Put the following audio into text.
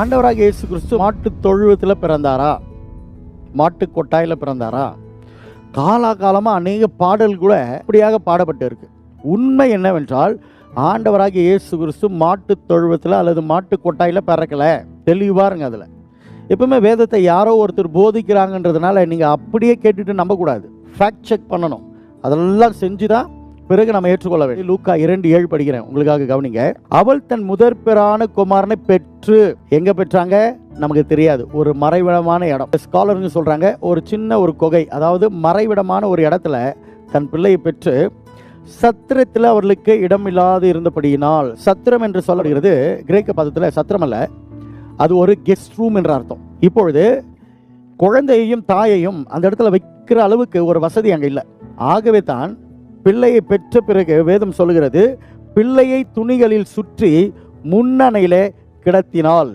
ஆண்டவராக இயேசு கிறிஸ்து மாட்டு தொழுவத்தில் பிறந்தாரா? மாட்டு கொட்டாயில் பிறந்தாரா? காலாகாலமாக அநேக பாடல் கூட இப்படியாக பாடப்பட்டு இருக்கு உண்மை என்னவென்றால் ஆண்டவராக இயேசு கிறிஸ்து மாட்டு தொழுவத்தில் அல்லது மாட்டு கொட்டாயில் பிறக்கல. தெளிவாக இருங்க அதில். எப்பவுமே வேதத்தை யாரோ ஒருத்தர் போதிக்கிறாங்கன்றதுனால நீங்கள் அப்படியே கேட்டுட்டு நம்பக்கூடாது. ஃபேக்ட் செக் பண்ணணும். அதெல்லாம் செஞ்சு தான் பிறகு நம்ம ஏற்றுக்கொள்ள வேண்டும். லூக்கா இரண்டு ஏழு படிக்கிறேன். உங்களுக்காக கவனிங்க. அவள் தன் முதற்பிறான குமாரனை பெற்று எங்க பெற்றாங்க? நமக்கு தெரியாது. ஒரு மறைவிடமான இடம். ஸ்காலருங்க சொல்றாங்க ஒரு சின்ன ஒரு குகை அதாவது மறைவிடமான ஒரு இடத்துல தன் பிள்ளையை பெற்று சத்திரத்தில் அவர்களுக்கு இடம் இல்லாது இருந்தபடியினால் சத்திரம் என்று சொல்லப்படுகிறது கிரேக்க பதத்தில் சத்திரம் அல்ல அது ஒரு கெஸ்ட் ரூம் என்ற அர்த்தம். இப்பொழுது குழந்தையையும் தாயையும் அந்த இடத்துல வைக்கிற அளவுக்கு ஒரு வசதி அங்கே இல்லை. ஆகவே தான் பிள்ளையை பெற்ற பிறகு வேதம் சொல்கிறது பிள்ளையை துணிகளில் சுற்றி முன்னணையிலே கிடத்தினாள்.